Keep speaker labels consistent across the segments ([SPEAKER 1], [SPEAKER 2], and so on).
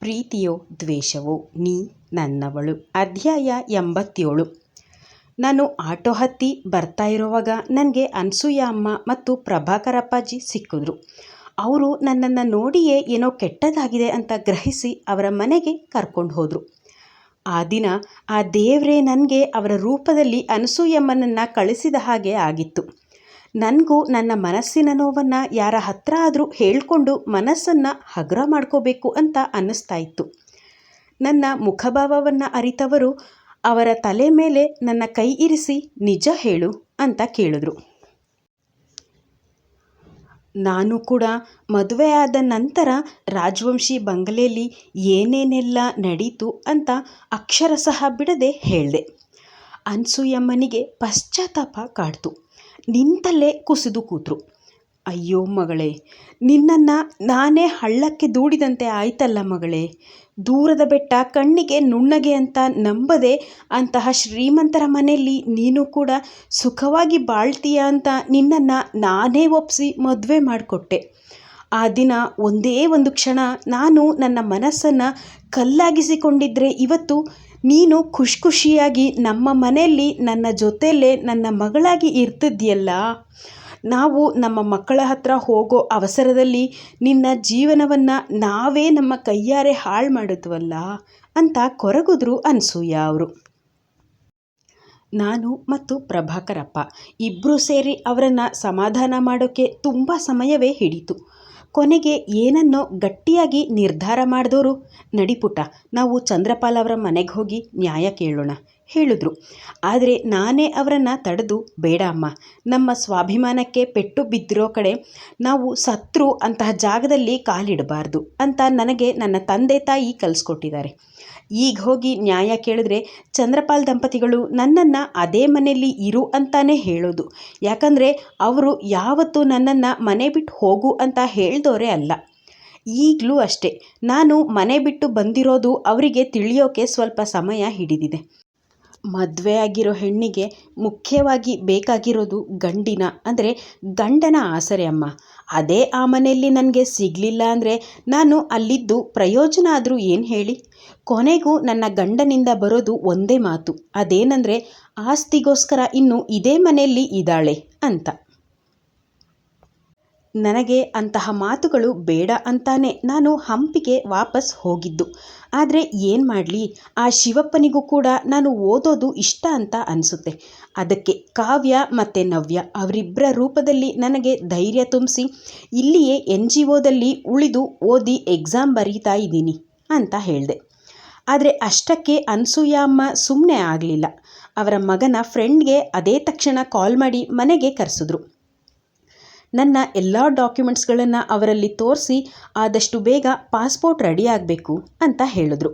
[SPEAKER 1] ಪ್ರೀತಿಯೋ ದ್ವೇಷವೋ ನೀ ನನ್ನವಳು. ಅಧ್ಯಾಯ ಎಂಬತ್ತೇಳು. ನಾನು ಆಟೋ ಹತ್ತಿ ಬರ್ತಾ ಇರುವಾಗ ನನಗೆ ಅನಸೂಯ ಅಮ್ಮ ಮತ್ತು ಪ್ರಭಾಕರಪ್ಪಾಜಿ ಸಿಕ್ಕಿದ್ರು. ಅವರು ನನ್ನನ್ನು ನೋಡಿಯೇ ಏನೋ ಕೆಟ್ಟದಾಗಿದೆ ಅಂತ ಗ್ರಹಿಸಿ ಅವರ ಮನೆಗೆ ಕರ್ಕೊಂಡು ಹೋದರು. ಆ ದಿನ ಆ ದೇವರೇ ನನಗೆ ಅವರ ರೂಪದಲ್ಲಿ ಅನಸೂಯಮ್ಮನನ್ನು ಕಳಿಸಿದ ಹಾಗೆ ಆಗಿತ್ತು. ನನಗೂ ನನ್ನ ಮನಸ್ಸಿನ ನೋವನ್ನು ಯಾರ ಹತ್ರ ಆದರೂ ಹೇಳಿಕೊಂಡು ಮನಸ್ಸನ್ನು ಹಗುರ ಮಾಡ್ಕೋಬೇಕು ಅಂತ ಅನ್ನಿಸ್ತಾ ಇತ್ತು. ನನ್ನ ಮುಖಭಾವವನ್ನು ಅರಿತವರು ಅವರ ತಲೆ ಮೇಲೆ ನನ್ನ ಕೈ ಇರಿಸಿ, ನಿಜ ಹೇಳು ಅಂತ ಕೇಳಿದ್ರು. ನಾನು ಕೂಡ ಮದುವೆ ಆದ ನಂತರ ರಾಜವಂಶಿ ಬಂಗಲೆಯಲ್ಲಿ ಏನೇನೆಲ್ಲ ನಡೀತು ಅಂತ ಅಕ್ಷರ ಸಹ ಬಿಡದೆ ಹೇಳಿದೆ. ಅನ್ಸೂಯಮ್ಮನಿಗೆ ಪಶ್ಚಾತ್ತಾಪ ಕಾಡ್ತು. ನಿಂತಲ್ಲೇ ಕುಸಿದು ಕೂತರು. ಅಯ್ಯೋ ಮಗಳೇ, ನಿನ್ನನ್ನು ನಾನೇ ಹಳ್ಳಕ್ಕೆ ದೂಡಿದಂತೆ ಆಯ್ತಲ್ಲ ಮಗಳೇ, ದೂರದ ಬೆಟ್ಟ ಕಣ್ಣಿಗೆ ನುಣ್ಣಗೆ ಅಂತ ನಂಬದೆ ಅಂತಹ ಶ್ರೀಮಂತರ ಮನೆಯಲ್ಲಿ ನೀನು ಕೂಡ ಸುಖವಾಗಿ ಬಾಳ್ತೀಯ ಅಂತ ನಿನ್ನನ್ನು ನಾನೇ ಒಪ್ಪಿಸಿ ಮದುವೆ ಮಾಡಿಕೊಟ್ಟೆ. ಆ ದಿನ ಒಂದೇ ಒಂದು ಕ್ಷಣ ನಾನು ನನ್ನ ಮನಸ್ಸನ್ನು ಕಲ್ಲಾಗಿಸಿಕೊಂಡಿದ್ದರೆ ಇವತ್ತು ನೀನು ಖುಷ್ ಖುಷಿಯಾಗಿ ನಮ್ಮ ಮನೆಯಲ್ಲಿ ನನ್ನ ಜೊತೆಯಲ್ಲೇ ನನ್ನ ಮಗಳಾಗಿ ಇರ್ತಿದ್ಯಲ್ಲ? ನಾವು ನಮ್ಮ ಮಕ್ಕಳ ಹತ್ರ ಹೋಗೋ ಅವಸರದಲ್ಲಿ ನಿನ್ನ ಜೀವನವನ್ನು ನಾವೇ ನಮ್ಮ ಕೈಯಾರೆ ಹಾಳು ಮಾಡಿದ್ವಲ್ಲ ಅಂತ ಕೊರಗಿದ್ರು ಅನಸೂಯ ಅವರು. ನಾನು ಮತ್ತು ಪ್ರಭಾಕರಪ್ಪ ಇಬ್ಬರೂ ಸೇರಿ ಅವರನ್ನು ಸಮಾಧಾನ ಮಾಡೋಕ್ಕೆ ತುಂಬ ಸಮಯವೇ ಹಿಡಿತು. ಕೊನೆಗೆ ಏನನ್ನೋ ಗಟ್ಟಿಯಾಗಿ ನಿರ್ಧಾರ ಮಾಡಿದವರು ನಡಿಪುಟ ನಾವು ಚಂದ್ರಪಾಲ್ ಅವರ ಮನೆಗೆ ಹೋಗಿ ನ್ಯಾಯ ಕೇಳೋಣ. ಹೇಳಿದ್ರು. ಆದರೆ ನಾನೇ ಅವರನ್ನು ತಡೆದು, ಬೇಡ ಅಮ್ಮ, ನಮ್ಮ ಸ್ವಾಭಿಮಾನಕ್ಕೆ ಪೆಟ್ಟು ಬಿದ್ದಿರೋ ಕಡೆ ನಾವು ಸತ್ರು ಅಂತಹ ಜಾಗದಲ್ಲಿ ಕಾಲಿಡಬಾರ್ದು ಅಂತ ನನಗೆ ನನ್ನ ತಂದೆ ತಾಯಿ ಕಲಿಸ್ಕೊಟ್ಟಿದ್ದಾರೆ. ಈಗ ಹೋಗಿ ನ್ಯಾಯ ಕೇಳಿದ್ರೆ ಚಂದ್ರಪಾಲ್ ದಂಪತಿಗಳು ನನ್ನನ್ನು ಅದೇ ಮನೆಯಲ್ಲಿ ಇರು ಅಂತಾನೇ ಹೇಳೋದು. ಯಾಕಂದರೆ ಅವರು ಯಾವತ್ತೂ ನನ್ನನ್ನು ಮನೆ ಬಿಟ್ಟು ಹೋಗು ಅಂತ ಹೇಳ್ದವರೇ ಅಲ್ಲ. ಈಗಲೂ ಅಷ್ಟೇ, ನಾನು ಮನೆ ಬಿಟ್ಟು ಬಂದಿರೋದು ಅವರಿಗೆ ತಿಳಿಯೋಕೆ ಸ್ವಲ್ಪ ಸಮಯ ಹಿಡಿದಿದೆ. ಮದುವೆ ಆಗಿರೋ ಹೆಣ್ಣಿಗೆ ಮುಖ್ಯವಾಗಿ ಬೇಕಾಗಿರೋದು ಗಂಡಿನ, ಅಂದರೆ ಗಂಡನ ಆಸರೆ ಅಮ್ಮ. ಅದೇ ಆ ಮನೆಯಲ್ಲಿ ನನಗೆ ಸಿಗಲಿಲ್ಲ ಅಂದರೆ ನಾನು ಅಲ್ಲಿದ್ದು ಪ್ರಯೋಜನ ಆದರೂ ಏನು ಹೇಳಿ? ಕೊನೆಗೂ ನನ್ನ ಗಂಡನಿಂದ ಬರೋದು ಒಂದೇ ಮಾತು. ಅದೇನೆಂದರೆ, ಆಸ್ತಿಗೋಸ್ಕರ ಇನ್ನು ಇದೇ ಮನೆಯಲ್ಲಿ ಇದ್ದಾಳೆ ಅಂತ. ನನಗೆ ಅಂತಹ ಮಾತುಗಳು ಬೇಡ ಅಂತಾನೆ ನಾನು ಹಂಪಿಗೆ ವಾಪಸ್ ಹೋಗಿದ್ದು. ಆದರೆ ಏನು ಮಾಡಲಿ? ಆ ಶಿವಪ್ಪನಿಗೂ ಕೂಡ ನಾನು ಓದೋದು ಇಷ್ಟ ಅಂತ ಅನಿಸುತ್ತೆ. ಅದಕ್ಕೆ ಕಾವ್ಯ ಮತ್ತು ನವ್ಯ ಅವರಿಬ್ಬರ ರೂಪದಲ್ಲಿ ನನಗೆ ಧೈರ್ಯ ತುಂಬಿಸಿ, ಇಲ್ಲಿಯೇ ಎನ್ ಜಿ ಒದಲ್ಲಿ ಉಳಿದು ಓದಿ ಎಕ್ಸಾಮ್ ಬರೀತಾ ಇದ್ದೀನಿ ಅಂತ ಹೇಳಿದೆ. ಆದರೆ ಅಷ್ಟಕ್ಕೆ ಅನ್ಸೂಯಾಮ್ಮ ಅಮ್ಮ ಸುಮ್ಮನೆ ಆಗಲಿಲ್ಲ. ಅವರ ಮಗನ ಫ್ರೆಂಡ್ಗೆ ಅದೇ ತಕ್ಷಣ ಕಾಲ್ ಮಾಡಿ ಮನೆಗೆ ಕರೆಸಿದ್ರು. ನನ್ನ ಎಲ್ಲ ಡಾಕ್ಯುಮೆಂಟ್ಸ್ಗಳನ್ನು ಅವರಲ್ಲಿ ತೋರಿಸಿ ಆದಷ್ಟು ಬೇಗ ಪಾಸ್ಪೋರ್ಟ್ ರೆಡಿ ಆಗಬೇಕು ಅಂತ ಹೇಳಿದ್ರು.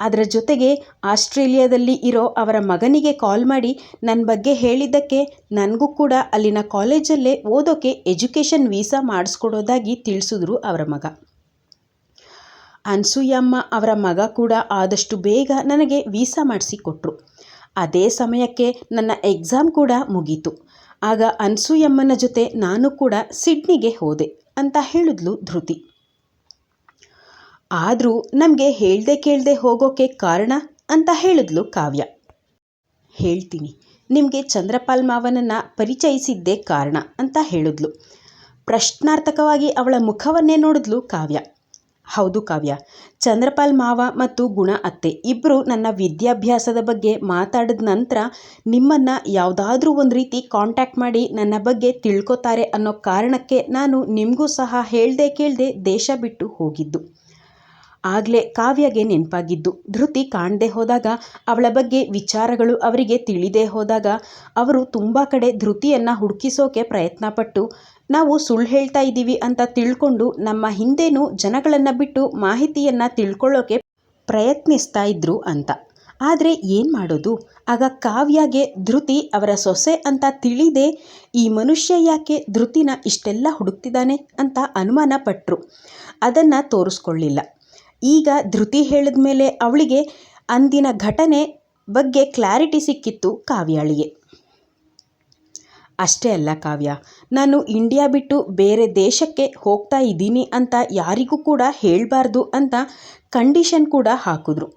[SPEAKER 1] ಅದರ ಜೊತೆಗೆ ಆಸ್ಟ್ರೇಲಿಯಾದಲ್ಲಿ ಇರೋ ಅವರ ಮಗನಿಗೆ ಕಾಲ್ ಮಾಡಿ ನನ್ನ ಬಗ್ಗೆ ಹೇಳಿದ್ದಕ್ಕೆ ನನಗೂ ಕೂಡ ಅಲ್ಲಿನ ಕಾಲೇಜಲ್ಲೇ ಓದೋಕ್ಕೆ ಎಜುಕೇಷನ್ ವೀಸಾ ಮಾಡಿಸ್ಕೊಡೋದಾಗಿ ತಿಳಿಸಿದ್ರು ಅವರ ಮಗ. ಅನ್ಸೂಯಮ್ಮ ಅವರ ಮಗ ಕೂಡ ಆದಷ್ಟು ಬೇಗ ನನಗೆ ವೀಸಾ ಮಾಡಿಸಿಕೊಟ್ರು ಅದೇ ಸಮಯಕ್ಕೆ ನನ್ನ ಎಕ್ಸಾಮ್ ಕೂಡ ಮುಗೀತು. ಆಗ ಅನ್ಸೂಯಮ್ಮನ ಜೊತೆ ನಾನು ಕೂಡ ಸಿಡ್ನಿಗೆ ಹೋದೆ ಅಂತ ಹೇಳಿದ್ಲು ಧೃತಿ. ಆದರೂ ನಮಗೆ ಹೇಳ್ದೆ ಕೇಳದೆ ಹೋಗೋಕೆ ಕಾರಣ ಅಂತ ಹೇಳಿದ್ಲು ಕಾವ್ಯ. ಹೇಳ್ತೀನಿ, ನಿಮಗೆ ಚಂದ್ರಪಾಲ್ ಮಾವನನ್ನು ಪರಿಚಯಿಸಿದ್ದೇ ಕಾರಣ ಅಂತ ಹೇಳಿದ್ಲು. ಪ್ರಶ್ನಾರ್ಥಕವಾಗಿ ಅವಳ ಮುಖವನ್ನೇ ನೋಡಿದ್ಲು ಕಾವ್ಯ. ಹೌದು ಕಾವ್ಯ. ಚಂದ್ರಪಾಲ್ ಮಾವ ಮತ್ತು ಗುಣ ಅತ್ತೆ ಇಬ್ಬರು ನನ್ನ ವಿದ್ಯಾಭ್ಯಾಸದ ಬಗ್ಗೆ ಮಾತಾಡಿದ ನಂತರ ನಿಮ್ಮನ್ನು ಯಾವುದಾದ್ರೂ ಒಂದು ರೀತಿ ಕಾಂಟ್ಯಾಕ್ಟ್ ಮಾಡಿ ನನ್ನ ಬಗ್ಗೆ ತಿಳ್ಕೊತಾರೆ ಅನ್ನೋ ಕಾರಣಕ್ಕೆ ನಾನು ನಿಮಗೂ ಸಹ ಹೇಳದೆ ಕೇಳದೆ ದೇಶ ಬಿಟ್ಟು ಹೋಗಿದ್ದು. ಆಗಲೇ ಕಾವ್ಯಗೆ ನೆನಪಾಗಿದ್ದು. ಧೃತಿ ಕಾಣದೆ ಹೋದಾಗ, ಅವಳ ಬಗ್ಗೆ ವಿಚಾರಗಳು ಅವರಿಗೆ ತಿಳಿದೇ ಹೋದಾಗ, ಅವರು ತುಂಬ ಕಡೆ ಧೃತಿಯನ್ನು ಹುಡುಕಿಸೋಕೆ ಪ್ರಯತ್ನಪಟ್ಟು ನಾವು ಸುಳ್ಳು ಹೇಳ್ತಾ ಇದ್ದೀವಿ ಅಂತ ತಿಳ್ಕೊಂಡು ನಮ್ಮ ಹಿಂದೆನೂ ಜನಗಳನ್ನು ಬಿಟ್ಟು ಮಾಹಿತಿಯನ್ನು ತಿಳ್ಕೊಳ್ಳೋಕೆ ಪ್ರಯತ್ನಿಸ್ತಾ ಇದ್ರು ಅಂತ. ಆದರೆ ಏನು ಮಾಡೋದು? ಆಗ ಕಾವ್ಯಗೆ ಧೃತಿ ಅವರ ಸೊಸೆ ಅಂತ ತಿಳಿದೆ ಈ ಮನುಷ್ಯ ಯಾಕೆ ಧೃತಿನ ಇಷ್ಟೆಲ್ಲ ಹುಡುಕ್ತಿದ್ದಾನೆ ಅಂತ ಅನುಮಾನ ಪಟ್ಟರು ಅದನ್ನು ತೋರಿಸ್ಕೊಳ್ಳಿಲ್ಲ. ಈಗ ಧೃತಿ ಹೇಳಿದ ಮೇಲೆ ಅವಳಿಗೆ ಅಂದಿನ ಘಟನೆ ಬಗ್ಗೆ ಕ್ಲಾರಿಟಿ ಸಿಕ್ಕಿತ್ತು ಕಾವ್ಯಾಳಿಗೆ. ಅಷ್ಟೇ ಅಲ್ಲ ಕಾವ್ಯ. ನಾನು ಇಂಡಿಯಾ ಬಿಟ್ಟು ಬೇರೆ ದೇಶಕ್ಕೆ ಹೋಗ್ತಾ ಇದ್ದೀನಿ ಅಂತ ಯಾರಿಗೂ ಕೂಡ ಹೇಳಬಾರ್ದು ಅಂತ ಕಂಡೀಷನ್ ಕೂಡ ಹಾಕಿದ್ರು.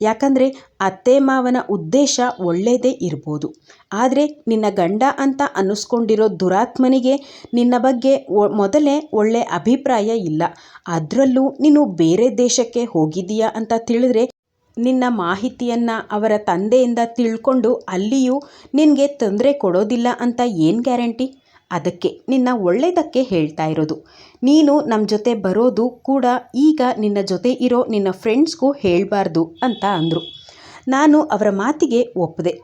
[SPEAKER 1] ಯಾಕಂದರೆ ಅತ್ತೆ ಮಾವನ ಉದ್ದೇಶ ಒಳ್ಳೆಯದೇ ಇರ್ಬೋದು. ಆದರೆ ನಿನ್ನ ಗಂಡ ಅಂತ ಅನ್ನಿಸ್ಕೊಂಡಿರೋ ದುರಾತ್ಮನಿಗೆ ನಿನ್ನ ಬಗ್ಗೆ ಮೊದಲೇ ಒಳ್ಳೆ ಅಭಿಪ್ರಾಯ ಇಲ್ಲ. ಅದರಲ್ಲೂ ನೀನು ಬೇರೆ ದೇಶಕ್ಕೆ ಹೋಗಿದ್ದೀಯಾ ಅಂತ ತಿಳಿದ್ರೆ ನಿನ್ನ ಮಾಹಿತಿಯನ್ನು ಅವರ ತಂದೆಯಿಂದ ತಿಳ್ಕೊಂಡು ಅಲ್ಲಿಯೂ ನಿನಗೆ ತೊಂದರೆ ಕೊಡೋದಿಲ್ಲ ಅಂತ ಏನು ಗ್ಯಾರಂಟಿ? ಅದಕ್ಕೆ ನಿನ್ನ ಒಳ್ಳೆಯದಕ್ಕೆ ಹೇಳ್ತಾ ಇರೋದು. ನೀನು ನಮ್ಮ ಜೊತೆ ಬರೋದು ಕೂಡ ಈಗ ನಿನ್ನ ಜೊತೆ ಇರೋ ನಿನ್ನ ಫ್ರೆಂಡ್ಸ್ಗೂ ಹೇಳಬಾರ್ದು ಅಂತ ಅಂದರು. ನಾನು ಅವರ ಮಾತಿಗೆ ಒಪ್ಪಿದೆ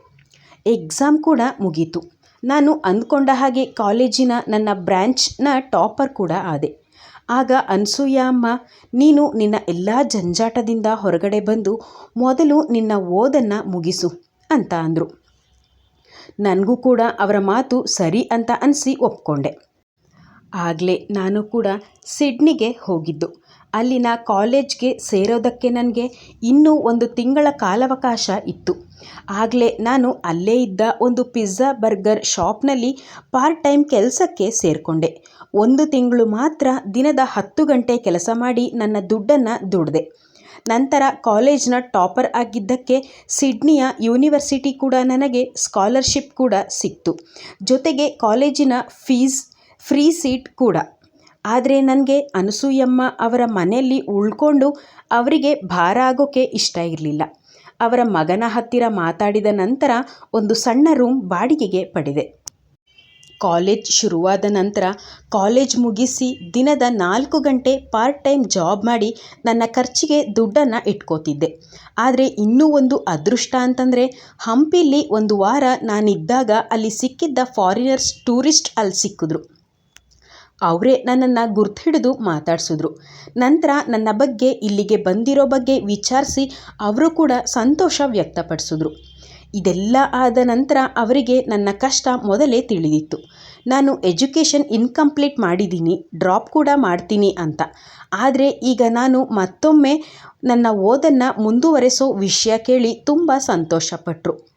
[SPEAKER 1] ಎಕ್ಸಾಮ್ ಕೂಡ ಮುಗೀತು. ನಾನು ಅಂದ್ಕೊಂಡ ಹಾಗೆ ಕಾಲೇಜಿನ ನನ್ನ ಬ್ರ್ಯಾಂಚ್ನ ಟಾಪರ್ ಕೂಡ ಆದೆ. ಆಗ ಅನ್ಸೂಯ ಅಮ್ಮ, ನೀನು ನಿನ್ನ ಎಲ್ಲ ಜಂಜಾಟದಿಂದ ಹೊರಗಡೆ ಬಂದು ಮೊದಲು ನಿನ್ನ ಓದನ್ನು ಮುಗಿಸು ಅಂತ ಅಂದರು. ನನಗೂ ಕೂಡ ಅವರ ಮಾತು ಸರಿ ಅಂತ ಅನಿಸಿ ಒಪ್ಕೊಂಡೆ. ಆಗಲೇ ನಾನು ಕೂಡ ಸಿಡ್ನಿಗೆ ಹೋಗಿದ್ದು. ಅಲ್ಲಿನ ಕಾಲೇಜ್ಗೆ ಸೇರೋದಕ್ಕೆ ನನಗೆ ಇನ್ನೂ ಒಂದು ತಿಂಗಳ ಕಾಲಾವಕಾಶ ಇತ್ತು. ಆಗಲೇ ನಾನು ಅಲ್ಲೇ ಇದ್ದ ಒಂದು ಪಿಜ್ಜಾ ಬರ್ಗರ್ ಶಾಪ್ನಲ್ಲಿ ಪಾರ್ಟ್ ಟೈಮ್ ಕೆಲಸಕ್ಕೆ ಸೇರಿಕೊಂಡೆ. ಒಂದು ತಿಂಗಳು ಮಾತ್ರ ದಿನದ ಹತ್ತು ಗಂಟೆ ಕೆಲಸ ಮಾಡಿ ನನ್ನ ದುಡ್ಡನ್ನು ದುಡಿದೆ. ನಂತರ ಕಾಲೇಜ್ನ ಟಾಪರ್ ಆಗಿದ್ದಕ್ಕೆ ಸಿಡ್ನಿಯ ಯೂನಿವರ್ಸಿಟಿ ಕೂಡ ನನಗೆ ಸ್ಕಾಲರ್ಶಿಪ್ ಕೂಡ ಸಿಕ್ತು. ಜೊತೆಗೆ ಕಾಲೇಜಿನ ಫೀಸ್, ಫ್ರೀ ಸೀಟ್ ಕೂಡ. ಆದರೆ ನನಗೆ ಅನಸೂಯಮ್ಮ ಅವರ ಮನೆಯಲ್ಲಿ ಉಳ್ಕೊಂಡು ಅವರಿಗೆ ಭಾರ ಆಗೋಕ್ಕೆ ಇಷ್ಟ ಇರಲಿಲ್ಲ. ಅವರ ಮಗನ ಹತ್ತಿರ ಮಾತಾಡಿದ ನಂತರ ಒಂದು ಸಣ್ಣ ರೂಮ್ ಬಾಡಿಗೆಗೆ ಪಡೆದೆ. ಕಾಲೇಜ್ ಶುರುವಾದ ನಂತರ ಕಾಲೇಜ್ ಮುಗಿಸಿ ದಿನದ ನಾಲ್ಕು ಗಂಟೆ ಪಾರ್ಟ್ ಟೈಮ್ ಜಾಬ್ ಮಾಡಿ ನನ್ನ ಖರ್ಚಿಗೆ ದುಡ್ಡನ್ನು ಇಟ್ಕೋತಿದ್ದೆ. ಆದರೆ ಇನ್ನೂ ಒಂದು ಅದೃಷ್ಟ ಅಂತಂದರೆ ಹಂಪಿಲಿ ಒಂದು ವಾರ ನಾನಿದ್ದಾಗ ಅಲ್ಲಿ ಸಿಕ್ಕಿದ್ದ ಫಾರಿನರ್ಸ್ ಟೂರಿಸ್ಟ್ ಅಲ್ಲಿ ಸಿಕ್ಕಿದ್ರು. ಅವರೇ ನನ್ನನ್ನು ಗುರ್ತು ಹಿಡಿದು ಮಾತಾಡಿಸಿದ್ರು. ನಂತರ ನನ್ನ ಬಗ್ಗೆ ಇಲ್ಲಿಗೆ ಬಂದಿರೋ ಬಗ್ಗೆ ವಿಚಾರಿಸಿ ಅವರು ಕೂಡ ಸಂತೋಷ ವ್ಯಕ್ತಪಡಿಸಿದ್ರು. ಇದೆಲ್ಲ ಆದ ನಂತರ ಅವರಿಗೆ ನನ್ನ ಕಷ್ಟ ಮೊದಲೇ ತಿಳಿದಿತ್ತು. ನಾನು ಎಜುಕೇಷನ್ ಇನ್ಕಂಪ್ಲೀಟ್ ಮಾಡಿದ್ದೀನಿ, ಡ್ರಾಪ್ ಕೂಡ ಮಾಡ್ತೀನಿ ಅಂತ. ಆದರೆ ಈಗ ನಾನು ಮತ್ತೊಮ್ಮೆ ನನ್ನ ಓದನ್ನು ಮುಂದುವರೆಸೋ ವಿಷಯ ಕೇಳಿ ತುಂಬ ಸಂತೋಷಪಟ್ಟರು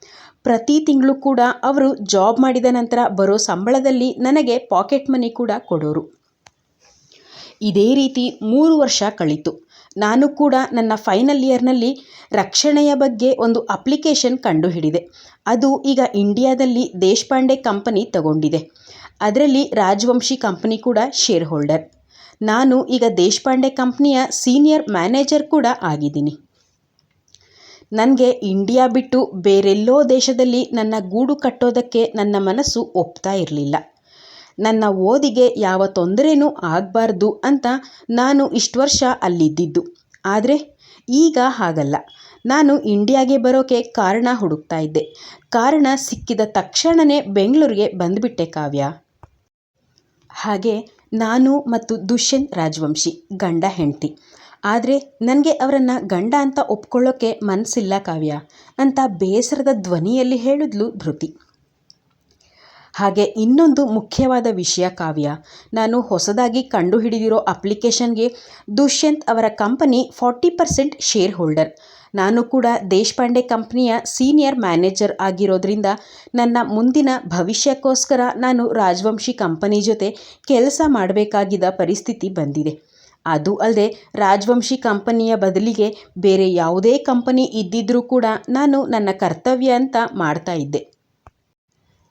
[SPEAKER 1] ಪ್ರತಿ ತಿಂಗಳು ಕೂಡ ಅವರು ಜಾಬ್ ಮಾಡಿದ ನಂತರ ಬರೋ ಸಂಬಳದಲ್ಲಿ ನನಗೆ ಪಾಕೆಟ್ ಮನಿ ಕೂಡ ಕೊಡೋರು. ಇದೇ ರೀತಿ ಮೂರು ವರ್ಷ ಕಳೀತು. ನಾನು ಕೂಡ ನನ್ನ ಫೈನಲ್ ಇಯರ್ನಲ್ಲಿ ರಕ್ಷಣೆಯ ಬಗ್ಗೆ ಒಂದು ಅಪ್ಲಿಕೇಶನ್ ಕಂಡುಹಿಡಿದೆ. ಅದು ಈಗ ಇಂಡಿಯಾದಲ್ಲಿ ದೇಶಪಾಂಡೆ ಕಂಪನಿ ತಗೊಂಡಿದೆ. ಅದರಲ್ಲಿ ರಾಜವಂಶಿ ಕಂಪನಿ ಕೂಡ ಶೇರ್ ಹೋಲ್ಡರ್ ನಾನು ಈಗ ದೇಶಪಾಂಡೆ ಕಂಪ್ನಿಯ ಸೀನಿಯರ್ ಮ್ಯಾನೇಜರ್ ಕೂಡ ಆಗಿದ್ದೀನಿ. ನನಗೆ ಇಂಡಿಯಾ ಬಿಟ್ಟು ಬೇರೆಲ್ಲೋ ದೇಶದಲ್ಲಿ ನನ್ನ ಗೂಡು ಕಟ್ಟೋದಕ್ಕೆ ನನ್ನ ಮನಸ್ಸು ಒಪ್ತಾ ಇರಲಿಲ್ಲ. ನನ್ನ ಓದಿಗೆ ಯಾವ ತೊಂದರೆನೂ ಆಗಬಾರ್ದು ಅಂತ ನಾನು ಇಷ್ಟು ವರ್ಷ ಅಲ್ಲಿದ್ದಿದ್ದು. ಆದರೆ ಈಗ ಹಾಗಲ್ಲ. ನಾನು ಇಂಡಿಯಾಗೆ ಬರೋಕ್ಕೆ ಕಾರಣ ಹುಡುಕ್ತಾ ಇದ್ದೆ. ಕಾರಣ ಸಿಕ್ಕಿದ ತಕ್ಷಣವೇ ಬೆಂಗಳೂರಿಗೆ ಬಂದುಬಿಟ್ಟೆ ಕಾವ್ಯ. ಹಾಗೆ ನಾನು ಮತ್ತು ದುಷ್ಯಂತ್ ರಾಜವಂಶಿ, ಗಂಡ ಹೆಂಡತಿ. ಆದರೆ ನನಗೆ ಅವರನ್ನು ಗಂಡ ಅಂತ ಒಪ್ಕೊಳ್ಳೋಕ್ಕೆ ಮನಸ್ಸಿಲ್ಲ ಕಾವ್ಯ ಅಂತ ಬೇಸರದ ಧ್ವನಿಯಲ್ಲಿ ಹೇಳಿದ್ಲು ಧೃತಿ. ಹಾಗೆ ಇನ್ನೊಂದು ಮುಖ್ಯವಾದ ವಿಷಯ ಕಾವ್ಯ, ನಾನು ಹೊಸದಾಗಿ ಕಂಡುಹಿಡಿದಿರೋ ಅಪ್ಲಿಕೇಶನ್ಗೆ ದುಷ್ಯಂತ್ ಅವರ company forty percent share holder ನಾನು ಕೂಡ ದೇಶಪಾಂಡೆ ಕಂಪ್ನಿಯ ಸೀನಿಯರ್ ಮ್ಯಾನೇಜರ್ ಆಗಿರೋದ್ರಿಂದ ನನ್ನ ಮುಂದಿನ ಭವಿಷ್ಯಕ್ಕೋಸ್ಕರ ನಾನು ರಾಜವಂಶಿ ಕಂಪನಿ ಜೊತೆ ಕೆಲಸ ಮಾಡಬೇಕಾಗಿದ್ದ ಪರಿಸ್ಥಿತಿ ಬಂದಿದೆ. ಅದು ಅಲ್ಲದೆ ರಾಜವಂಶಿ ಕಂಪನಿಯ ಬದಲಿಗೆ ಬೇರೆ ಯಾವುದೇ ಕಂಪನಿ ಇದ್ದಿದ್ರೂ ಕೂಡ ನಾನು ನನ್ನ ಕರ್ತವ್ಯ ಅಂತ ಮಾಡ್ತಾ ಇದ್ದೆ.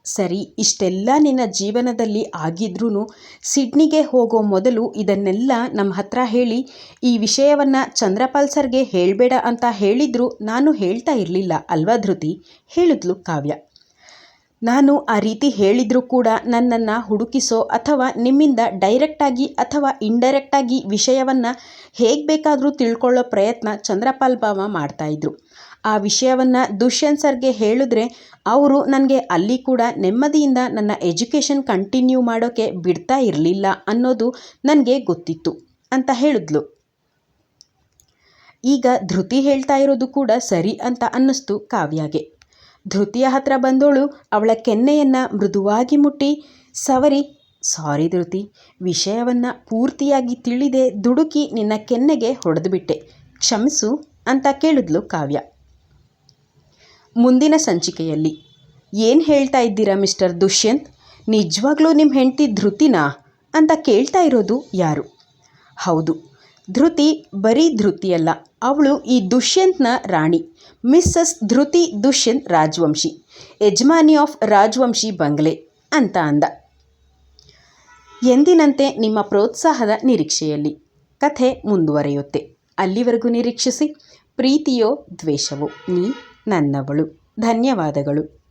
[SPEAKER 1] ಸರಿ, ಇಷ್ಟೆಲ್ಲ ನಿನ್ನ ಜೀವನದಲ್ಲಿ ಆಗಿದ್ರೂ ಸಿಡ್ನಿಗೆ ಹೋಗೋ ಮೊದಲು ಇದನ್ನೆಲ್ಲ ನಮ್ಮ ಹತ್ರ ಹೇಳಿ, ಈ ವಿಷಯವನ್ನು ಚಂದ್ರಪಾಲ್ ಸರ್ಗೆ ಹೇಳಬೇಡ ಅಂತ ಹೇಳಿದ್ರು ನಾನು ಹೇಳ್ತಾ ಇರಲಿಲ್ಲ ಅಲ್ವಾ ಧೃತಿ? ಹೇಳಿದ್ಲು ಕಾವ್ಯ. ನಾನು ಆ ರೀತಿ ಹೇಳಿದರೂ ಕೂಡ ನನ್ನನ್ನು ಹುಡುಕಿಸೋ ಅಥವಾ ನಿಮ್ಮಿಂದ ಡೈರೆಕ್ಟಾಗಿ ಅಥವಾ ಇಂಡೈರೆಕ್ಟಾಗಿ ವಿಷಯವನ್ನು ಹೇಗೆ ಬೇಕಾದರೂ ತಿಳ್ಕೊಳ್ಳೋ ಪ್ರಯತ್ನ ಚಂದ್ರಪಾಲ್ ಭಾವ ಮಾಡ್ತಾಯಿದ್ರು ಆ ವಿಷಯವನ್ನು ದುಷ್ಯಂತ್ ಸರ್ಗೆ ಹೇಳಿದ್ರೆ ಅವರು ನನಗೆ ಅಲ್ಲಿ ಕೂಡ ನೆಮ್ಮದಿಯಿಂದ ನನ್ನ ಎಜುಕೇಷನ್ ಕಂಟಿನ್ಯೂ ಮಾಡೋಕ್ಕೆ ಬಿಡ್ತಾ ಇರಲಿಲ್ಲ ಅನ್ನೋದು ನನಗೆ ಗೊತ್ತಿತ್ತು ಅಂತ ಹೇಳಿದ್ಲು. ಈಗ ಧೃತಿ ಹೇಳ್ತಾ ಇರೋದು ಕೂಡ ಸರಿ ಅಂತ ಅನ್ನಿಸ್ತು ಕಾವ್ಯಗೆ. ಧೃತಿಯ ಹತ್ರ ಬಂದೋಳು. ಅವಳ ಕೆನ್ನೆಯನ್ನು ಮೃದುವಾಗಿ ಮುಟ್ಟಿ. ಸವರಿ, ಸಾರಿ ಧೃತಿ, ವಿಷಯವನ್ನು ಪೂರ್ತಿಯಾಗಿ ತಿಳಿದೆ ದುಡುಕಿ ನಿನ್ನ ಕೆನ್ನೆಗೆ ಹೊಡೆದುಬಿಟ್ಟೆ. ಕ್ಷಮಿಸು ಅಂತ ಕೇಳಿದ್ಲು ಕಾವ್ಯ. ಮುಂದಿನ ಸಂಚಿಕೆಯಲ್ಲಿ, ಏನು ಹೇಳ್ತಾ ಇದ್ದೀರಾ ಮಿಸ್ಟರ್ ದುಷ್ಯಂತ್? ನಿಜವಾಗ್ಲೂ ನಿಮ್ಮ ಹೆಂಡತಿ ಧೃತಿನಾ? ಅಂತ ಕೇಳ್ತಾ ಇರೋದು ಯಾರು? ಹೌದು ಧೃತಿ ಬರೀ ಧೃತಿಯಲ್ಲ ಅವಳು ಈ ದುಷ್ಯಂತ್ನ ರಾಣಿ, ಮಿಸ್ಸಸ್ ಧೃತಿ ದುಷ್ಯಂತ್ ರಾಜವಂಶಿ, ಯಜಮಾನಿ ಆಫ್ ರಾಜವಂಶಿ ಬಂಗ್ಲೆ ಅಂತ ಅಂದ. ಎಂದಿನಂತೆ ನಿಮ್ಮ ಪ್ರೋತ್ಸಾಹದ ನಿರೀಕ್ಷೆಯಲ್ಲಿ, ಕಥೆ ಮುಂದುವರೆಯುತ್ತೆ. ಅಲ್ಲಿವರೆಗೂ ನಿರೀಕ್ಷಿಸಿ, ಪ್ರೀತಿಯೋ ದ್ವೇಷವೋ, ನೀ ನನ್ನವಳು. ಧನ್ಯವಾದಗಳು.